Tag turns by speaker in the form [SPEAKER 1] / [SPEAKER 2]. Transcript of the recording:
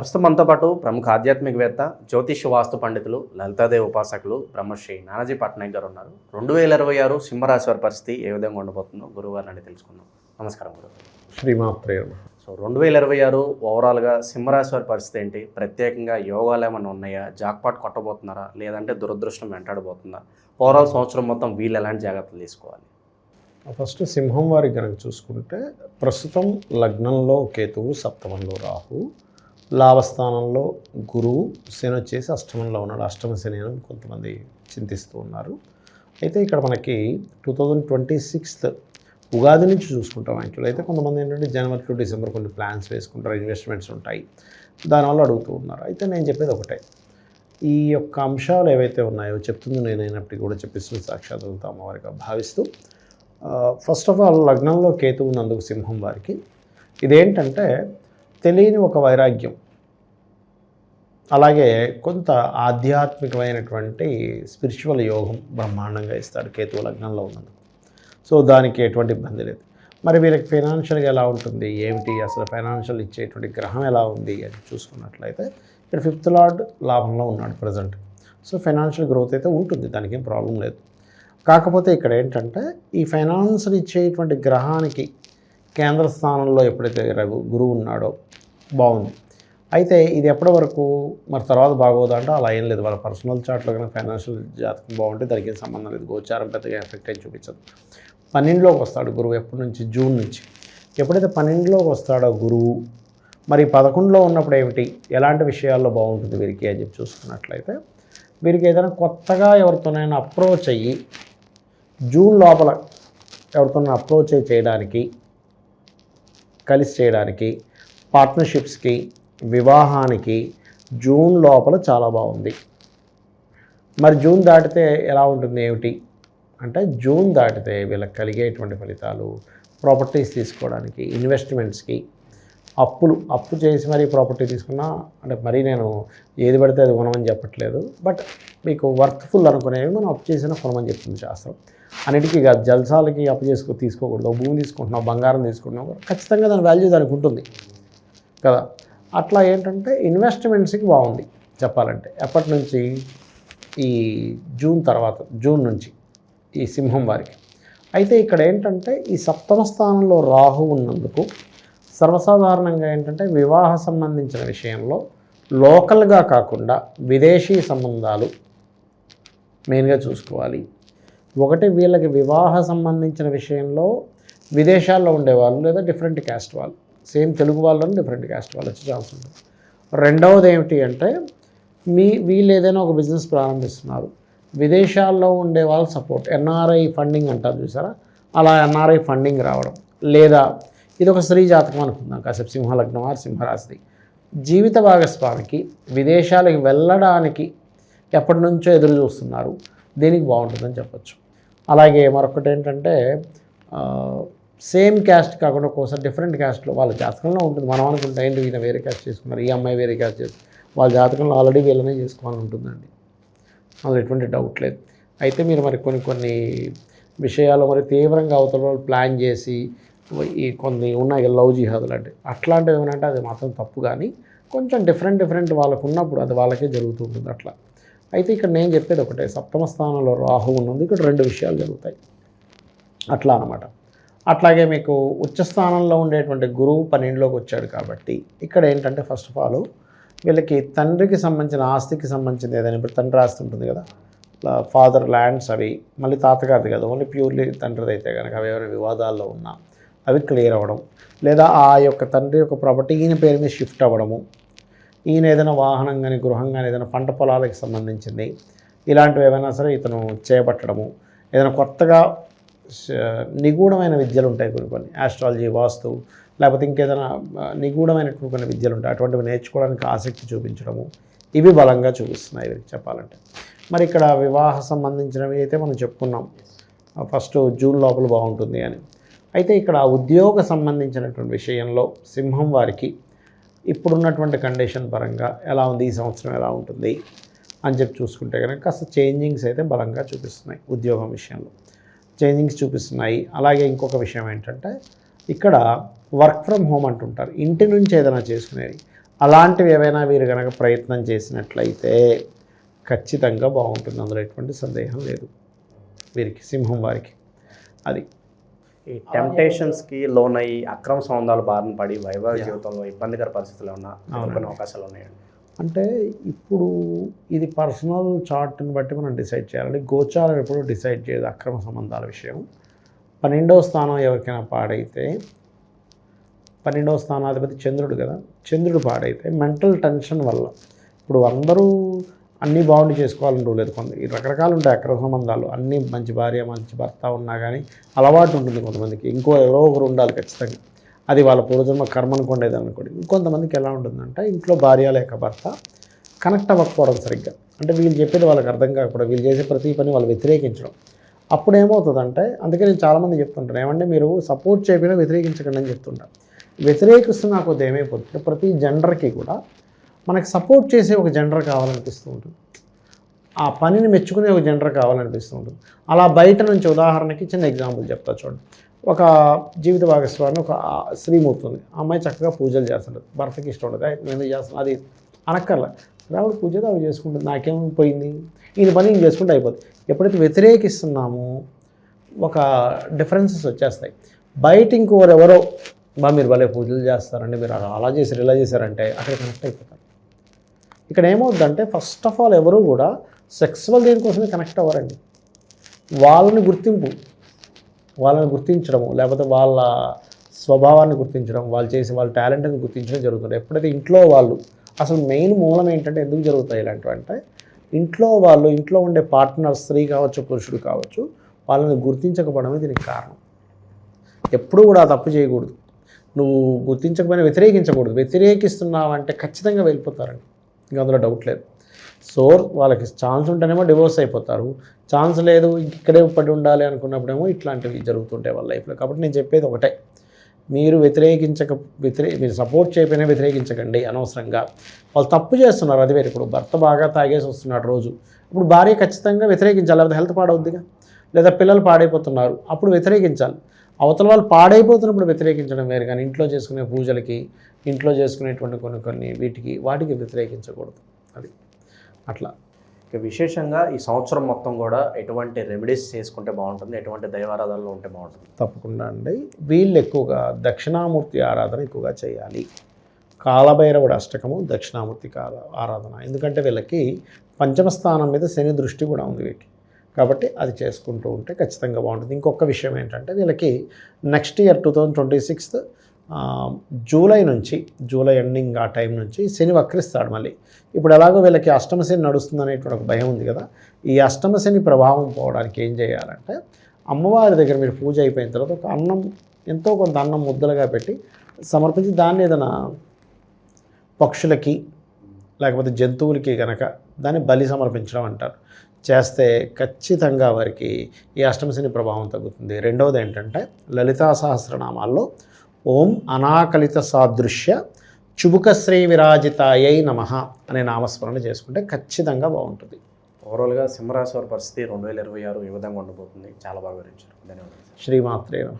[SPEAKER 1] ప్రస్తుతం మనతో పాటు ప్రముఖ ఆధ్యాత్మికవేత్త జ్యోతిష వాస్తు పండితులు లలితాదేవి ఉపాసకులు బ్రహ్మశ్రీ నానాజీ పట్నాయక్ గారు ఉన్నారు. రెండు వేల ఇరవై ఆరు సింహరాశి వారి పరిస్థితి ఏ విధంగా ఉండబోతుందో గురువారిని అడిగి తెలుసుకుందాం. నమస్కారం గురువు
[SPEAKER 2] శ్రీమాత్రే నమః.
[SPEAKER 1] సో రెండు వేల ఇరవై ఆరు ఓవరాల్గా సింహరాశి వారి పరిస్థితి ఏంటి? ప్రత్యేకంగా యోగాలు ఏమైనా ఉన్నాయా? జాక్పాట్ కొట్టబోతున్నారా? లేదంటే దురదృష్టం వెంటాడబోతుందా? ఓవరాల్ సంవత్సరం మొత్తం వీళ్ళు ఎలాంటి జాగ్రత్తలు తీసుకోవాలి?
[SPEAKER 2] ఫస్ట్ సింహం వారికి కనుక చూసుకుంటే ప్రస్తుతం లగ్నంలో కేతువు సప్తమంలో రాహు లాభస్థానంలో గురువు శని వచ్చేసి అష్టమంలో ఉన్నాడు. అష్టమ శని అని కొంతమంది చింతిస్తూ ఉన్నారు. అయితే ఇక్కడ మనకి two thousand twenty sixth Ugadi నుంచి చూసుకుంటాం యాక్చువల్. అయితే కొంతమంది ఏంటంటే జనవరి టు డిసెంబర్ కొన్ని ప్లాన్స్ వేసుకుంటారు ఇన్వెస్ట్మెంట్స్ ఉంటాయి. దానివల్ల అడుగుతూ ఉన్నారు. అయితే నేను చెప్పేది ఒకటే. ఈ యొక్క అంశాలు ఏవైతే ఉన్నాయో చెప్తుంది నేనైనప్పటికీ కూడా చెప్పిస్తుంది సాక్షాత్ అమ్మవారిగా భావిస్తూ ఫస్ట్ ఆఫ్ ఆల్ లగ్నంలో కేతు ఉన్నందుకు సింహం వారికి. ఇదేంటంటే తెలియని ఒక వైరాగ్యం. అలాగే కొంత ఆధ్యాత్మికమైనటువంటి స్పిరిచువల్ యోగం బ్రహ్మాండంగా ఇస్తాడు కేతువు లగ్నంలో ఉన్నందుకు. సో దానికి ఎటువంటి ఇబ్బంది లేదు. మరి వీళ్ళకి ఫైనాన్షియల్గా ఎలా ఉంటుంది? ఏమిటి? అసలు ఫైనాన్షియల్ ఇచ్చేటువంటి గ్రహం ఎలా ఉంది? అని చూసుకున్నట్లయితే ఇక్కడ ఫిఫ్త్ లార్డ్ లాభంలో ఉన్నాడు ప్రజెంట్. సో ఫైనాన్షియల్ గ్రోత్ అయితే ఉంటుంది. దానికి ఏం ప్రాబ్లం లేదు. కాకపోతే ఇక్కడ ఏంటంటే ఈ ఫైనాన్స్ని ఇచ్చేటువంటి గ్రహానికి కేంద్ర స్థానంలో ఎప్పుడైతే రఘు గురువు ఉన్నాడో బాగుంది. అయితే ఇది ఎప్పటి వరకు? మరి తర్వాత బాగోదు అంటే అలా ఏం లేదు. వాళ్ళ పర్సనల్ చార్ట్లో కానీ ఫైనాన్షియల్ జాతకం బాగుంటే దానికి సంబంధం లేదు. గోచారం పెద్దగా ఎఫెక్ట్ అయి చూపించదు. పన్నెండులోకి వస్తాడు గురువు ఎప్పటి నుంచి? జూన్ నుంచి. ఎప్పుడైతే పన్నెండులోకి వస్తాడో గురువు మరి పదకొండులో ఉన్నప్పుడు ఏమిటి? ఎలాంటి విషయాల్లో బాగుంటుంది వీరికి అని చెప్పి చూసుకున్నట్లయితే వీరికి ఏదైనా కొత్తగా ఎవరితోనైనా అప్రోచ్ అయ్యి జూన్ లోపల ఎవరితోనైనా అప్రోచ్ అయ్యి చేయడానికి కలిసి చేయడానికి పార్ట్నర్షిప్స్కి వివాహానికి జూన్ లోపల చాలా బాగుంది. మరి జూన్ దాటితే ఎలా ఉంటుంది ఏమిటి? అంటే జూన్ దాటితే వీళ్ళకి కలిగేటువంటి ఫలితాలు ప్రాపర్టీస్ తీసుకోవడానికి ఇన్వెస్ట్మెంట్స్కి అప్పులు అప్పు చేసి మరీ ప్రాపర్టీ తీసుకున్నా అంటే మరీ నేను ఏది పడితే అది కొనమని చెప్పట్లేదు. బట్ మీకు వర్త్ఫుల్ అనుకునేవి మనం అప్పు చేసినా కొనమని చెప్తుంది శాస్త్రం. అన్నిటికీ కాదు జల్సాలకి అప్పు చేసుకో తీసుకోకూడదు. భూమి తీసుకుంటున్నావు బంగారం తీసుకుంటున్నావు ఖచ్చితంగా దాని వాల్యూ దానికి ఉంటుంది. కదా? అట్లా ఏంటంటే ఇన్వెస్ట్మెంట్స్కి బాగుంది చెప్పాలంటే. ఎప్పటి నుంచి? ఈ జూన్ తర్వాత జూన్ నుంచి ఈ సింహం వారికి. అయితే ఇక్కడ ఏంటంటే ఈ సప్తమ స్థానంలో రాహు ఉన్నందుకు సర్వసాధారణంగా ఏంటంటే వివాహ సంబంధించిన విషయంలో లోకల్గా కాకుండా విదేశీ సంబంధాలు మెయిన్గా చూసుకోవాలి. ఒకటి వీళ్ళకి వివాహ సంబంధించిన విషయంలో విదేశాల్లో ఉండేవాళ్ళు లేదా డిఫరెంట్ క్యాస్ట్ వాళ్ళు. సేమ్ తెలుగు వాళ్ళని డిఫరెంట్ క్యాస్ట్ వాళ్ళు వచ్చే ఛాన్స్ ఉంటుంది. రెండవది ఏమిటి అంటే మీ వీళ్ళు ఏదైనా ఒక బిజినెస్ ప్రారంభిస్తున్నారు. విదేశాల్లో ఉండే వాళ్ళ సపోర్ట్ ఎన్ఆర్ఐ ఫండింగ్ అంటారు చూసారా? అలా ఎన్ఆర్ఐ ఫండింగ్ రావడం. లేదా ఇది ఒక స్త్రీ జాతకం అనుకుందాం కాసేపు సింహలగ్నం ఆర్ సింహరాశిది. జీవిత భాగస్వామికి విదేశాలకు వెళ్ళడానికి ఎప్పటి నుంచో ఎదురు చూస్తున్నారు. దీనికి బాగుంటుందని చెప్పొచ్చు. అలాగే మరొకటి ఏంటంటే సేమ్ క్యాస్ట్ కాకుండా ఒక్కోసారి డిఫరెంట్ క్యాస్ట్లో వాళ్ళ జాతకంలో ఉంటుంది. మనం అనుకుంటే ఏంటి ఈయన వేరే క్యాస్ట్ చేసుకున్నారు? ఈ అమ్మాయి వేరే క్యాస్ట్ చేసి వాళ్ళ జాతకంలో ఆల్రెడీ వీళ్ళనే చేసుకోవాలని ఉంటుందండి. అందులో ఎటువంటి డౌట్ లేదు. అయితే మీరు మరి కొన్ని కొన్ని విషయాలు మరి తీవ్రంగా అవతల వాళ్ళు ప్లాన్ చేసి ఈ కొన్ని ఉన్నాయి లవ్ జిహాదులు అంటే అట్లాంటివి ఏమంటే అది మాత్రం తప్పు కానీ కొంచెం డిఫరెంట్ డిఫరెంట్ వాళ్ళకు ఉన్నప్పుడు అది వాళ్ళకే జరుగుతూ ఉంటుంది అట్లా. అయితే ఇక్కడ నేను చెప్పేది ఒకటే. సప్తమ స్థానంలో రాహు ఉన్నది ఇక్కడ రెండు విషయాలు జరుగుతాయి. అట్లా అనమాట అట్లాగే మీకు ఉచ్చ స్థానంలో ఉండేటువంటి గురువు పన్నెండులోకి వచ్చాడు కాబట్టి ఇక్కడ ఏంటంటే ఫస్ట్ ఆఫ్ ఆల్ వీళ్ళకి తండ్రికి సంబంధించిన ఆస్తికి సంబంధించిన ఏదైనా ఇప్పుడు తండ్రి ఆస్తి ఉంటుంది కదా. ఫాదర్ ల్యాండ్స్ అవి మళ్ళీ తాతగారిది కదా. ఓన్లీ ప్యూర్లీ తండ్రిది అయితే కనుక అవి ఏమైనా వివాదాల్లో ఉన్నా అవి క్లియర్ అవ్వడం. లేదా ఆ యొక్క తండ్రి యొక్క ప్రాపర్టీ ఈయన పేరు మీద షిఫ్ట్ అవ్వడము. ఈయన ఏదైనా వాహనం కానీ గృహం కానీ ఏదైనా పంట పొలాలకు సంబంధించింది ఇలాంటివి ఏమైనా సరే ఇతను చేపట్టడము ఏదైనా కొత్తగా నిగూఢమైన విద్యలు ఉంటాయి కొన్ని కొన్ని ఆస్ట్రాలజీ వాస్తు లేకపోతే ఇంకేదైనా నిగూఢమైనటువంటి కొన్ని విద్యలు ఉంటాయి అటువంటివి నేర్చుకోవడానికి ఆసక్తి చూపించడము ఇవి బలంగా చూపిస్తున్నాయి వీరికి చెప్పాలంటే. మరి ఇక్కడ వివాహ సంబంధించినవి అయితే మనం చెప్పుకున్నాం ఫస్ట్ జూన్ లోపల బాగుంటుంది అని. అయితే ఇక్కడ ఉద్యోగ సంబంధించినటువంటి విషయంలో సింహం వారికి ఇప్పుడున్నటువంటి కండిషన్ పరంగా ఎలా ఉంది ఈ సంవత్సరం ఎలా ఉంటుంది అని చెప్పి చూసుకుంటే కనుక కాస్త చేంజింగ్స్ అయితే బలంగా చూపిస్తున్నాయి ఉద్యోగం విషయంలో. చేంజింగ్స్ చూపిస్తున్నాయి. అలాగే ఇంకొక విషయం ఏంటంటే ఇక్కడ వర్క్ ఫ్రమ్ హోమ్ అంటుంటారు. ఇంటి నుంచి ఏదైనా చేసుకునేది. అలాంటివి ఏవైనా వీరు కనుక ప్రయత్నం చేసినట్లయితే ఖచ్చితంగా బాగుంటుంది. అందులో ఎటువంటి సందేహం లేదు. వీరికి సింహం వారికి. అది.
[SPEAKER 1] ఈ టెంప్టేషన్స్కి లోన్ అయ్యి అక్రమ సంబంధాలు బారిన పడి వైవాహిక జీవితంలో ఇబ్బందికర పరిస్థితులు ఉన్న కొన్ని అవకాశాలు ఉన్నాయండి?
[SPEAKER 2] అంటే ఇప్పుడు ఇది పర్సనల్ చార్ట్ని బట్టి మనం డిసైడ్ చేయాలి గోచారం ఎప్పుడు డిసైడ్ చేయదు అక్రమ సంబంధాల విషయం. పన్నెండవ స్థానం ఎవరికైనా పాడైతే పన్నెండవ స్థానాధిపతి చంద్రుడు కదా చంద్రుడు పాడైతే మెంటల్ టెన్షన్ వల్ల. ఇప్పుడు అందరూ అన్నీ బాగుండి చేసుకోవాలని రూల్ లేదు. కొంత రకరకాలు ఉంటాయి అక్రమ సంబంధాలు. అన్నీ మంచి భార్య మంచి భర్త ఉన్నా కానీ అలవాటు ఉంటుంది కొంతమందికి. ఇంకో ఎవరో ఒకరు ఉండాలి ఖచ్చితంగా. అది వాళ్ళ పూర్వజన్మ కర్మ అనుకోండి అనుకోండి. ఇంకొంతమందికి ఎలా ఉంటుందంటే ఇంట్లో భార్య లేక భర్త కనెక్ట్ అవ్వకపోవడం సరిగ్గా. అంటే వీళ్ళు చెప్పేది వాళ్ళకి అర్థం కాకపోవడం వీళ్ళు చేసే ప్రతి పని వాళ్ళు వ్యతిరేకించడం. అప్పుడు ఏమవుతుందంటే అందుకే నేను చాలామంది చెప్తుంటాను ఏమంటే మీరు సపోర్ట్ చేయకపోయినా వ్యతిరేకించకండి అని చెప్తుంటాను వ్యతిరేకిస్తున్న కొద్ది ఏమైపోతుంది ప్రతి జెండర్కి కూడా మనకి సపోర్ట్ చేసే ఒక జెండర్ కావాలనిపిస్తూ ఉంటుంది. ఆ పనిని మెచ్చుకునే ఒక జెండర్ కావాలనిపిస్తూ ఉంటుంది. అలా బయట నుంచి ఉదాహరణకి చిన్న ఎగ్జాంపుల్ చెప్తా చూడండి. ఒక జీవిత భాగస్వామి ఒక ఆ స్త్రీమూర్తి ఉంది. ఆ అమ్మాయి చక్కగా పూజలు చేస్తుంటుంది. భర్తకి ఇష్టం ఉండదు. నేను ఎందుకు చేస్తాను అది అనక్కర్లా. రావుడు పూజ ఆవిడ చేసుకుంటుంది. నాకేం పోయింది? ఈయన పని నేను చేసుకుంటే అయిపోతుంది ఎప్పుడైతే వ్యతిరేకిస్తున్నామో ఒక డిఫరెన్సెస్ వచ్చేస్తాయి. బయట ఇంకోరు ఎవరో బా మీరు భలే పూజలు చేస్తారండి. మీరు అలా అలా చేశారు ఇలా చేశారంటే అక్కడ కనెక్ట్ అయిపోతారు. ఇక్కడ ఏమవుద్దంటే ఫస్ట్ ఆఫ్ ఆల్ ఎవరు కూడా సెక్సువల్ దేనికోసమే కనెక్ట్ అవ్వరండి. వాళ్ళని గుర్తింపు వాళ్ళని గుర్తించడము లేకపోతే వాళ్ళ స్వభావాన్ని గుర్తించడం వాళ్ళు చేసే వాళ్ళ టాలెంట్ని గుర్తించడం జరుగుతుంది. ఎప్పుడైతే ఇంట్లో వాళ్ళు అసలు మెయిన్ మూలం ఏంటంటే ఎందుకు జరుగుతాయి ఇలాంటివి అంటే ఇంట్లో వాళ్ళు ఇంట్లో ఉండే పార్ట్నర్ స్త్రీ కావచ్చు పురుషుడు కావచ్చు వాళ్ళని గుర్తించకపోవడమే దీనికి కారణం. ఎప్పుడూ కూడా తప్పు చేయకూడదు. నువ్వు గుర్తించకపోయినా వ్యతిరేకించకూడదు. వ్యతిరేకిస్తున్నావంటే ఖచ్చితంగా వెళ్ళిపోతారండి. ఇంకా అందులో డౌట్ లేదు. సో వాళ్ళకి ఛాన్స్ ఉంటేనేమో డివోర్స్ అయిపోతారు. ఛాన్స్ లేదు ఇక్కడే పడి ఉండాలి అనుకున్నప్పుడేమో ఇట్లాంటివి జరుగుతుంటాయి వాళ్ళ లైఫ్లో కాబట్టి నేను చెప్పేది ఒకటే. మీరు వ్యతిరేకించక వ్యతిరే మీరు సపోర్ట్ చేయకపోయినా వ్యతిరేకించకండి అనవసరంగా. వాళ్ళు తప్పు చేస్తున్నారు అది వేరు. ఇప్పుడు భర్త బాగా తాగేసి వస్తున్నాడు రోజు. ఇప్పుడు భార్య ఖచ్చితంగా వ్యతిరేకించాలి. లేకపోతే హెల్త్ పాడవుద్దిగా. లేదా పిల్లలు పాడైపోతున్నారు. అప్పుడు వ్యతిరేకించాలి. అవతల వాళ్ళు పాడైపోతున్నప్పుడు వ్యతిరేకించడం వేరు కానీ ఇంట్లో చేసుకునే పూజలకి ఇంట్లో చేసుకునేటువంటి కొన్ని కొన్ని వీటికి వాటికి వ్యతిరేకించకూడదు. అది అట్లా.
[SPEAKER 1] ఇక విశేషంగా ఈ సంవత్సరం మొత్తం కూడా ఎటువంటి రెమెడీస్ చేసుకుంటే బాగుంటుంది ఎటువంటి దైవారాధనలు ఉంటే బాగుంటుంది?
[SPEAKER 2] తప్పకుండా అండి. వీళ్ళు ఎక్కువగా దక్షిణామూర్తి ఆరాధన ఎక్కువగా చేయాలి. కాలభైరవుడు అష్టకము దక్షిణామూర్తి కాల ఆరాధన. ఎందుకంటే వీళ్ళకి పంచమ స్థానం మీద శని దృష్టి కూడా ఉంది వీళ్ళకి కాబట్టి అది చేసుకుంటూ ఉంటే ఖచ్చితంగా బాగుంటుంది. ఇంకొక విషయం ఏంటంటే వీళ్ళకి next year two thousand twenty sixth July నుంచి జూలై ఎండింగ్ ఆ టైం నుంచి శని వక్రిస్తాడు మళ్ళీ. ఇప్పుడు ఎలాగో వీళ్ళకి అష్టమశని నడుస్తుంది అనేటువంటి ఒక భయం ఉంది కదా. ఈ అష్టమ శని ప్రభావం పోవడానికి ఏం చేయాలంటే అమ్మవారి దగ్గర మీరు పూజ అయిపోయిన తర్వాత ఒక అన్నం ఎంతో కొంత అన్నం ముద్దలుగా పెట్టి సమర్పించి దాన్ని ఏదైనా పక్షులకి లేకపోతే జంతువులకి కనుక దాన్ని బలి సమర్పించడం అంటారు. చేస్తే ఖచ్చితంగా వారికి ఈ అష్టమశని ప్రభావం తగ్గుతుంది. రెండవది ఏంటంటే లలితా సహస్రనామాల్లో ఓం అనాకలిత సాదృశ్య చుబుకశ్రీ విరాజితాయై నమ అనే నామస్మరణ చేసుకుంటే ఖచ్చితంగా బాగుంటుంది.
[SPEAKER 1] ఓవరాల్గా సింహరాశి వారి పరిస్థితి రెండు వేల ఇరవై ఆరు ఏ విధంగా ఉండబోతుంది. చాలా బాగా వివరించారు. ధన్యవాదాలు
[SPEAKER 2] శ్రీమాత్రే నమ.